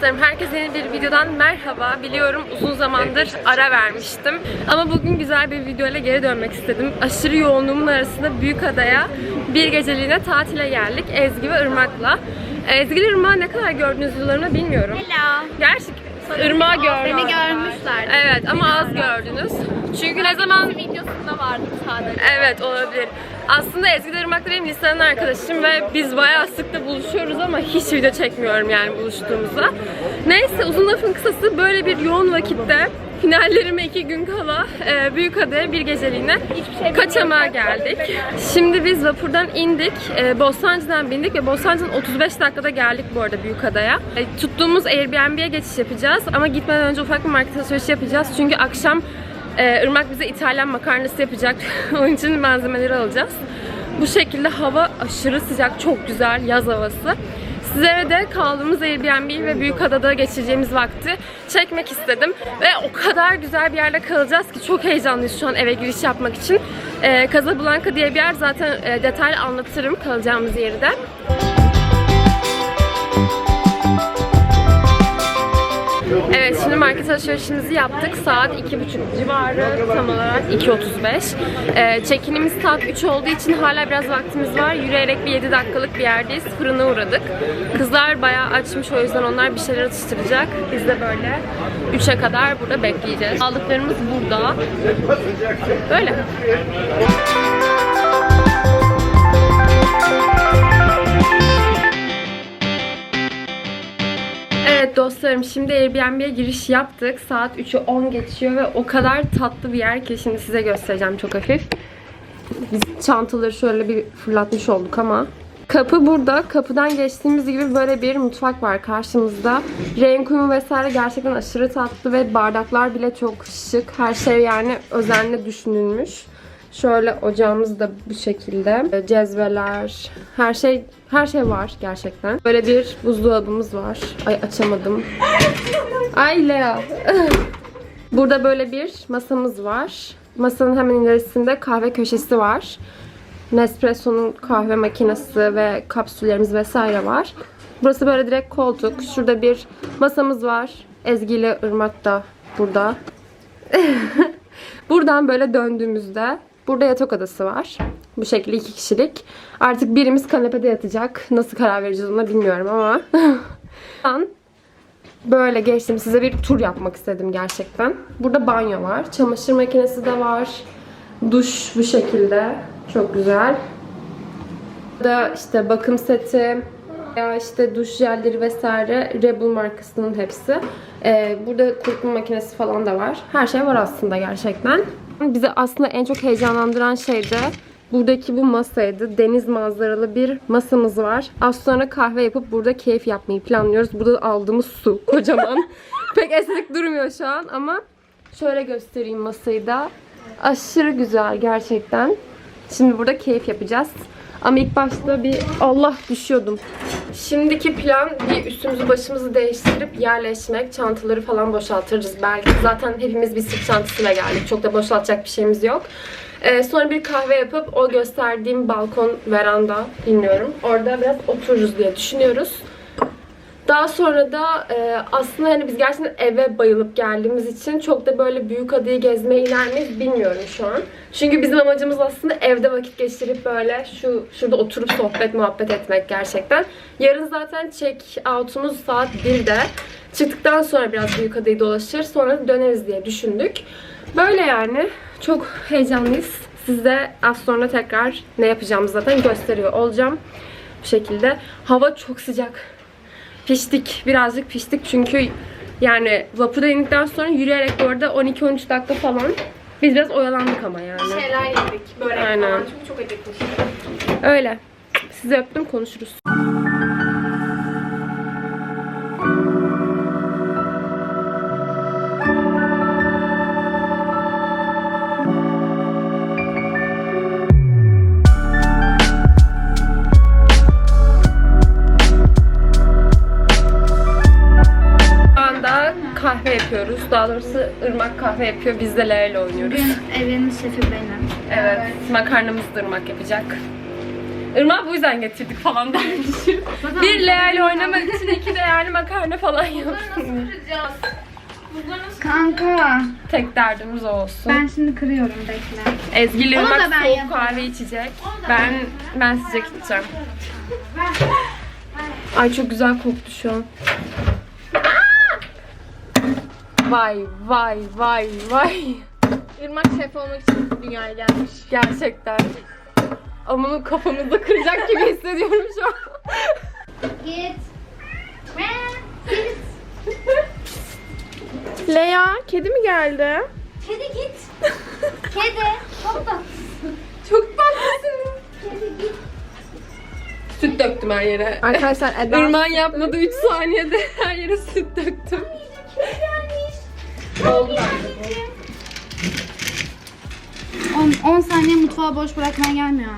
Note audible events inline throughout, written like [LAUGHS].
dostlarım, herkese yeni bir videodan merhaba. Biliyorum uzun zamandır ara vermiştim. Ama bugün güzel bir video ile geri dönmek istedim. Aşırı yoğunluğumun arasında Büyükada'ya bir geceliğine tatile geldik. Ezgi ve Irmak'la. Ezgi ile Irmak'ı ne kadar gördünüz yıllarımda bilmiyorum. Hello. Gerçek Irmak'ı gördüm. Beni görmüşler. Evet ama az gördünüz. Çünkü ne zaman videosunda vardım sadece. Evet olabilir. Aslında Ezgi Irmak da benim liseden arkadaşım ve biz bayağı sık da buluşuyoruz ama hiç video çekmiyorum yani buluştuğumuzda. Neyse uzun lafın kısası böyle bir yoğun vakitte finallerime iki gün kala e, Büyükada'ya bir geceliğine şey kaçamağa geldik. Şimdi biz vapurdan indik. E, Bostancı'dan bindik ve Bostancı'dan 35 dakikada geldik bu arada Büyükada'ya. E, tuttuğumuz Airbnb'ye geçiş yapacağız ama gitmeden önce ufak bir market alışverişi yapacağız. Çünkü akşam ee, Irmak bize İtalyan makarnası yapacak. [LAUGHS] Onun için malzemeleri alacağız. Bu şekilde hava aşırı sıcak, çok güzel yaz havası. Sizlere de kaldığımız Airbnb ve Büyükada'da geçireceğimiz vakti çekmek istedim. Ve o kadar güzel bir yerde kalacağız ki çok heyecanlıyız şu an eve giriş yapmak için. Ee, Casablanca diye bir yer zaten e, detaylı anlatırım kalacağımız yeri de. Evet şimdi market alışverişimizi yaptık. Saat 2.30 civarı tam olarak 2.35. Ee, çekinimiz saat 3 olduğu için hala biraz vaktimiz var. Yürüyerek bir 7 dakikalık bir yerdeyiz. Fırına uğradık. Kızlar bayağı açmış o yüzden onlar bir şeyler atıştıracak. Biz de böyle 3'e kadar burada bekleyeceğiz. Aldıklarımız burada. Böyle. Evet dostlarım şimdi Airbnb'ye giriş yaptık. Saat 3'ü 10 geçiyor ve o kadar tatlı bir yer ki şimdi size göstereceğim çok hafif. Biz çantaları şöyle bir fırlatmış olduk ama. Kapı burada. Kapıdan geçtiğimiz gibi böyle bir mutfak var karşımızda. Renk uyumu vesaire gerçekten aşırı tatlı ve bardaklar bile çok şık. Her şey yani özenle düşünülmüş. Şöyle ocağımız da bu şekilde. Cezveler, her şey her şey var gerçekten. Böyle bir buzdolabımız var. Ay açamadım. Ay Lea. [LAUGHS] Burada böyle bir masamız var. Masanın hemen ilerisinde kahve köşesi var. Nespresso'nun kahve makinesi ve kapsüllerimiz vesaire var. Burası böyle direkt koltuk. Şurada bir masamız var. Ezgi ile Irmak da burada. [LAUGHS] Buradan böyle döndüğümüzde burada yatak odası var. Bu şekilde iki kişilik. Artık birimiz kanepede yatacak. Nasıl karar vereceğiz ona bilmiyorum ama. [LAUGHS] Ben böyle geçtim. Size bir tur yapmak istedim gerçekten. Burada banyo var. Çamaşır makinesi de var. Duş bu şekilde. Çok güzel. Burada işte bakım seti, ya işte duş jelleri vesaire Rebel markasının hepsi. Ee, burada kurutma makinesi falan da var. Her şey var aslında gerçekten. Bizi aslında en çok heyecanlandıran şey de buradaki bu masaydı. Deniz manzaralı bir masamız var. Az sonra kahve yapıp burada keyif yapmayı planlıyoruz. Burada aldığımız su [LAUGHS] kocaman. Pek estetik durmuyor şu an ama şöyle göstereyim masayı da. Aşırı güzel gerçekten. Şimdi burada keyif yapacağız. Ama ilk başta bir Allah düşüyordum. Şimdiki plan bir üstümüzü başımızı değiştirip yerleşmek. Çantaları falan boşaltırız belki. Zaten hepimiz bir sırt çantasıyla geldik. Çok da boşaltacak bir şeyimiz yok. Ee, sonra bir kahve yapıp o gösterdiğim balkon, veranda bilmiyorum. Orada biraz otururuz diye düşünüyoruz. Daha sonra da e, aslında hani biz gerçekten eve bayılıp geldiğimiz için çok da böyle büyük adayı gezmeye iner miyiz bilmiyorum şu an. Çünkü bizim amacımız aslında evde vakit geçirip böyle şu şurada oturup sohbet muhabbet etmek gerçekten. Yarın zaten check out'umuz saat 1'de. Çıktıktan sonra biraz büyük adayı dolaşır sonra döneriz diye düşündük. Böyle yani. Çok heyecanlıyız. Size az sonra tekrar ne yapacağımızı zaten gösteriyor olacağım. Bu şekilde. Hava çok sıcak. Piştik. Birazcık piştik çünkü yani vapura indikten sonra yürüyerek bu arada 12-13 dakika falan biz biraz oyalandık ama yani. Şeyler yedik. Börek Aynen. falan. Çünkü çok acıkmıştım. Öyle. Sizi öptüm konuşuruz. Kahve yapıyoruz. Daha doğrusu ırmak kahve yapıyor. Biz de Leyla oynuyoruz. Bugün evin şefi benim. Evet, makarnamızı da ırmak yapacak. Irmak bu yüzden getirdik falan dermişim. [LAUGHS] bir Lea ile oynamak için iki de yani makarna falan yapsın. Kanka Tek derdimiz o olsun. ben şimdi kırıyorum bekle. Ezgi Onu da Irmak ben soğuk yaparım. kahve içecek. Ben ben size gideceğim. Ay çok güzel koktu şu an. Vay vay vay vay. Irmak şef olmak için dünyaya gelmiş. Gerçekten. Ama bunu kafamızda kıracak gibi hissediyorum şu an. Git. Lea, kedi mi geldi? Kedi git. Kedi. Çok da. Çok tatlısın. Kedi git. Süt döktüm her yere. Arkadaşlar Eda Irman yapmadı 3 saniyede her yere süt döktüm. Bu. 10 saniye mutfağı boş bırakmaya gelmiyor.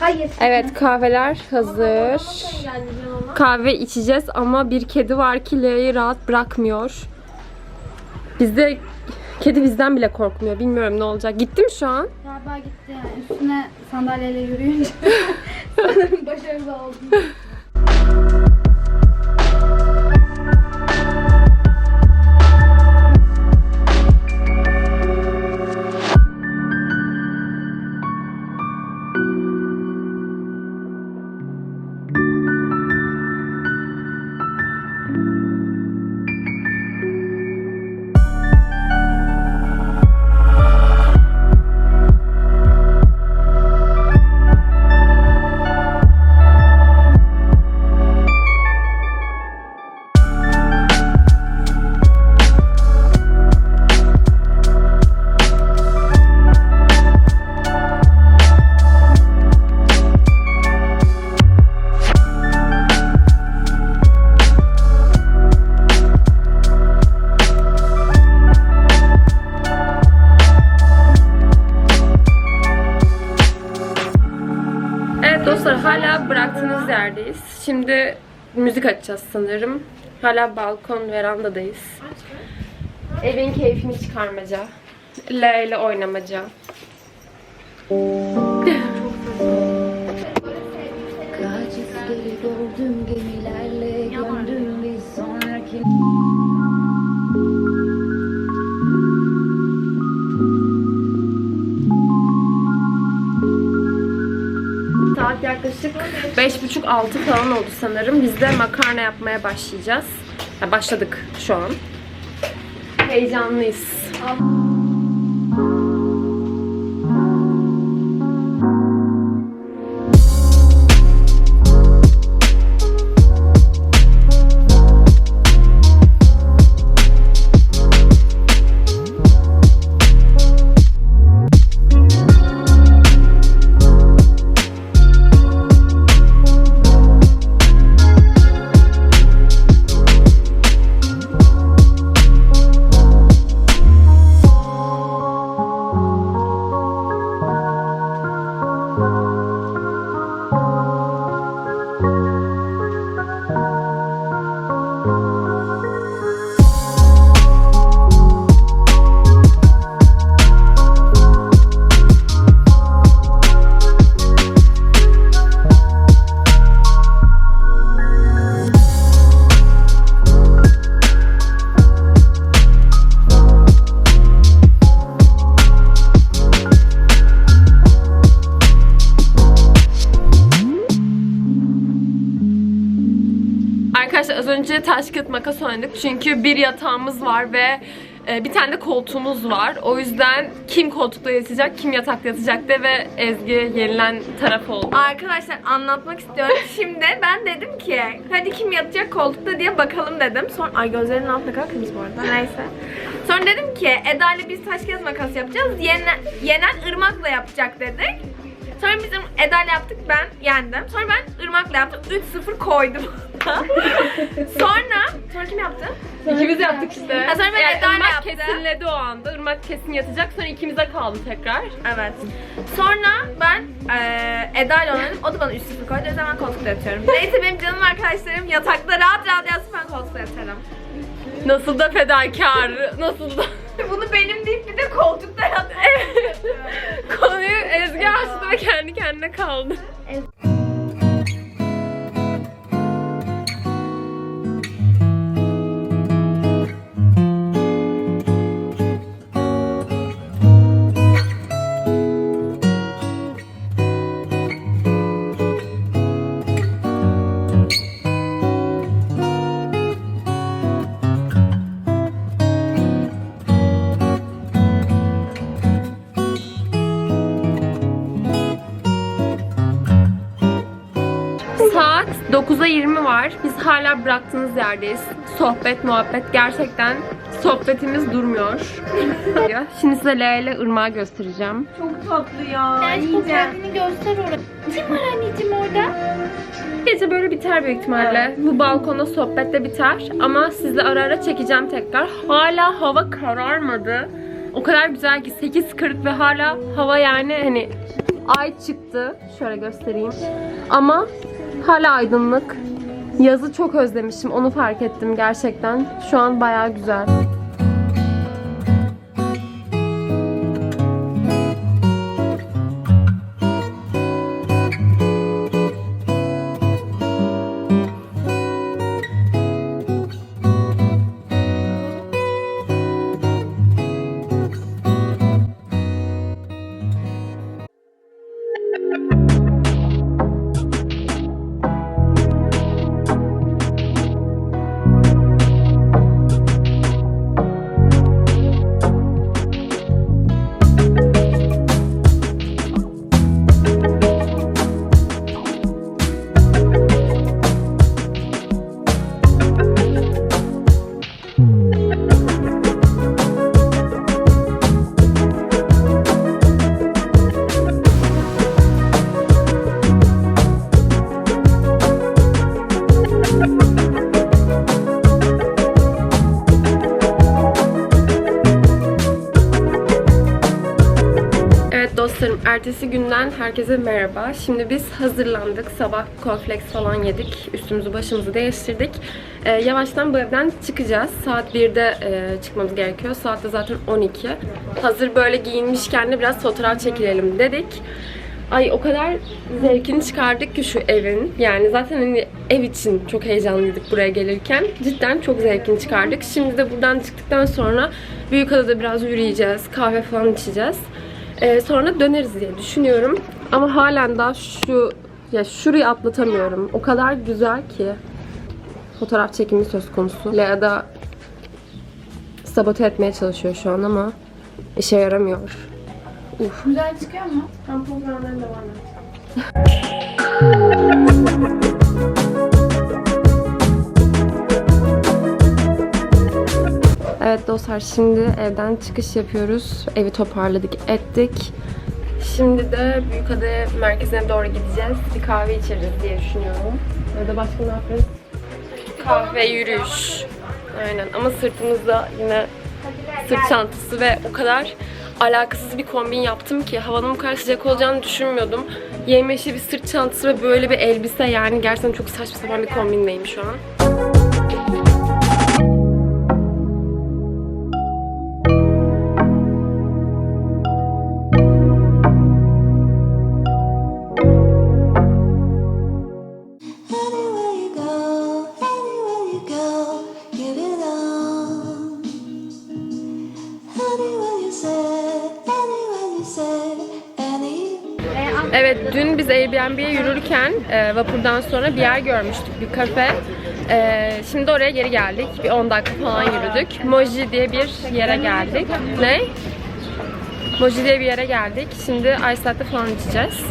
Hayır. Evet kahveler hazır. Kahve içeceğiz ama bir kedi var ki Lea'yı rahat bırakmıyor. Bizde kedi bizden bile korkmuyor. Bilmiyorum ne olacak. Gitti mi şu an? Galiba gitti yani. Üstüne sandalyeyle yürüyünce. [LAUGHS] [LAUGHS] Sanırım başarılı oldum. Müzik açacağız sanırım. Hala balkon verandadayız. Evin keyfini çıkarmaca. Lea ile oynamaca. Yaklaşık 5.30-6 falan oldu sanırım. Biz de makarna yapmaya başlayacağız. Ya başladık şu an. Heyecanlıyız. Arkadaşlar az önce taş kağıt makas oynadık çünkü bir yatağımız var ve e, bir tane de koltuğumuz var. O yüzden kim koltukta yatacak, kim yatakta yatacak de ve Ezgi yenilen taraf oldu. Arkadaşlar anlatmak istiyorum. [LAUGHS] Şimdi ben dedim ki hadi kim yatacak koltukta diye bakalım dedim. Sonra ay gözlerinin altı ne kadar kırmızı bu arada. Neyse. Sonra dedim ki Eda ile biz taş kağıt makas yapacağız. Yenen, yenen ırmakla yapacak dedik. Sonra bizim Eda ile yaptık ben yendim. Sonra ben ırmakla yaptım. 3-0 koydum. [LAUGHS] [LAUGHS] sonra sonra kim yaptı? İkimiz yaptık işte. Ha, sonra ben Yani Irmak yaptım. kesinledi o anda. Irmak kesin yatacak sonra ikimize kaldı tekrar. Evet. Sonra ben eee Eda ile oynadım. O da bana 3-0 koydu. O ben koltukta yatıyorum. Neyse benim canım arkadaşlarım yatakta rahat rahat yatsın ben koltukta yatarım. Nasıl da fedakar, nasıl da [LAUGHS] bunu benim deyip bir de koltuklara attı. Konuyu Ezgi açtı ve kendi kendine kaldı. Saat 9'a 20 var. Biz hala bıraktığınız yerdeyiz. Sohbet, muhabbet. Gerçekten sohbetimiz durmuyor. [LAUGHS] Şimdi size Lea ile Irmak'ı göstereceğim. Çok tatlı ya. Gerçi kendini göster oraya. Kim var anneciğim orada? Gece böyle biter büyük ihtimalle. Bu balkonda sohbet de biter. Ama sizle ara ara çekeceğim tekrar. Hala hava kararmadı. O kadar güzel ki 8.40 ve hala hava yani hani ay çıktı. Şöyle göstereyim. Ama hala aydınlık. Yazı çok özlemişim. Onu fark ettim gerçekten. Şu an bayağı güzel. Ertesi günden herkese merhaba. Şimdi biz hazırlandık. Sabah cornflakes falan yedik. Üstümüzü başımızı değiştirdik. Ee, yavaştan bu evden çıkacağız. Saat 1'de e, çıkmamız gerekiyor. Saat de zaten 12. Hazır böyle giyinmişken de biraz fotoğraf çekilelim dedik. Ay o kadar zevkini çıkardık ki şu evin. Yani zaten hani ev için çok heyecanlıydık buraya gelirken. Cidden çok zevkini çıkardık. Şimdi de buradan çıktıktan sonra Büyükada'da biraz yürüyeceğiz. Kahve falan içeceğiz. Ee, sonra döneriz diye düşünüyorum. Ama halen daha şu ya şurayı atlatamıyorum. O kadar güzel ki fotoğraf çekimi söz konusu. Lea da sabote etmeye çalışıyor şu an ama işe yaramıyor. Güzel çıkıyor mu? Tampon falan devam et. [LAUGHS] Evet dostlar şimdi evden çıkış yapıyoruz. Evi toparladık ettik. Şimdi de Büyükada merkezine doğru gideceğiz. Bir kahve içeriz diye düşünüyorum. Orada başka ne yaparız? Kahve, yürüyüş. Aynen ama sırtımızda yine sırt çantası ve o kadar alakasız bir kombin yaptım ki havanın bu kadar sıcak olacağını düşünmüyordum. Yemyeşil bir sırt çantası ve böyle bir elbise yani gerçekten çok saçma sapan bir kombindeyim şu an. Evet dün biz Airbnb'ye yürürken e, vapurdan sonra bir yer görmüştük bir kafe. E, şimdi oraya geri geldik. Bir 10 dakika falan yürüdük. Moji diye bir yere geldik. Ne? Moji diye bir yere geldik. Şimdi ice latte falan içeceğiz.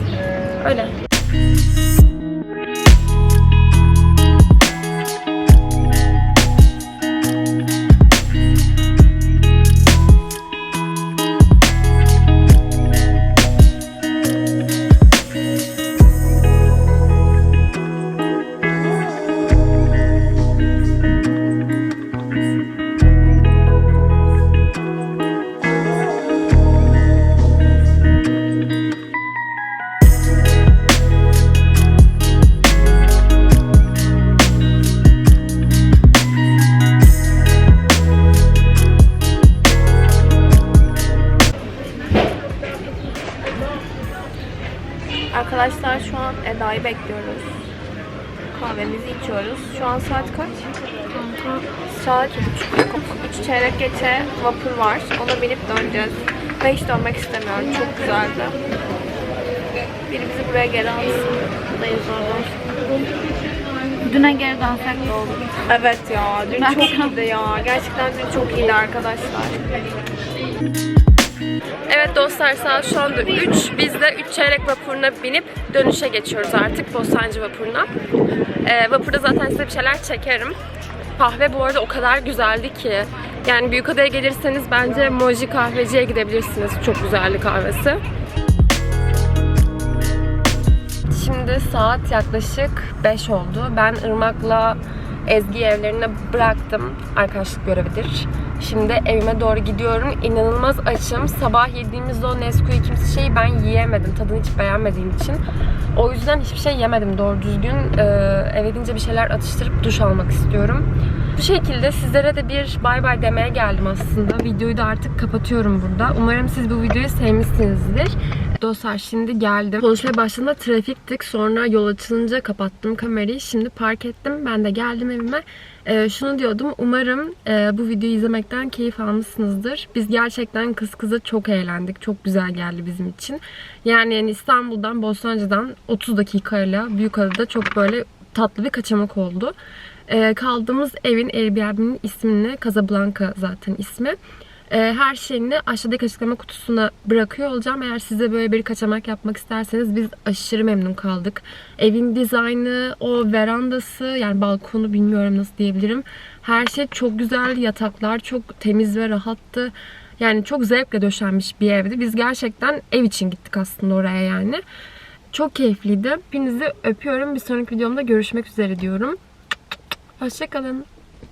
Arkadaşlar şu an Eda'yı bekliyoruz. Kahvemizi içiyoruz. Şu an saat kaç? Saat 3. 3 çeyrek geçe vapur var. Ona binip döneceğiz. Ve hiç dönmek istemiyorum. Çok güzeldi. Biri bizi buraya geri alsın. Buradayız oradan. Düne geri dönsek de olur. Evet ya. Dün Ben çok iyiydi ya. Gerçekten dün çok iyiydi arkadaşlar. Evet dostlar saat şu anda 3. Biz de 3 çeyrek vapuruna binip dönüşe geçiyoruz artık Bostancı vapuruna. Ee, vapurda zaten size bir şeyler çekerim. Kahve bu arada o kadar güzeldi ki. Yani Büyükada'ya gelirseniz bence Moji kahveciye gidebilirsiniz. Çok güzeldi kahvesi. Şimdi saat yaklaşık 5 oldu. Ben Irmak'la Ezgi evlerine bıraktım. Arkadaşlık görevidir. Şimdi evime doğru gidiyorum. İnanılmaz açım. Sabah yediğimizde o Nesquik kimse şeyi ben yiyemedim. Tadını hiç beğenmediğim için. O yüzden hiçbir şey yemedim doğru düzgün. Ee, eve gidince bir şeyler atıştırıp duş almak istiyorum. Bu şekilde sizlere de bir bay bay demeye geldim aslında. Videoyu da artık kapatıyorum burada. Umarım siz bu videoyu sevmişsinizdir. Dostlar şimdi geldim. Konuşmaya başladığımda trafiktik. Sonra yol açılınca kapattım kamerayı. Şimdi park ettim. Ben de geldim evime. Ee, şunu diyordum. Umarım e, bu videoyu izlemekten keyif almışsınızdır. Biz gerçekten kız kıza çok eğlendik. Çok güzel geldi bizim için. Yani, yani İstanbul'dan, Bostancı'dan 30 dakikayla Büyükada'da çok böyle tatlı bir kaçamak oldu. Ee, kaldığımız evin Airbnb'nin ismini Casablanca zaten ismi. Ee, her şeyini aşağıdaki açıklama kutusuna bırakıyor olacağım. Eğer size böyle bir kaçamak yapmak isterseniz biz aşırı memnun kaldık. Evin dizaynı, o verandası yani balkonu bilmiyorum nasıl diyebilirim. Her şey çok güzel. Yataklar çok temiz ve rahattı. Yani çok zevkle döşenmiş bir evdi. Biz gerçekten ev için gittik aslında oraya yani. Çok keyifliydi. Hepinizi öpüyorum. Bir sonraki videomda görüşmek üzere diyorum. Hoşçakalın.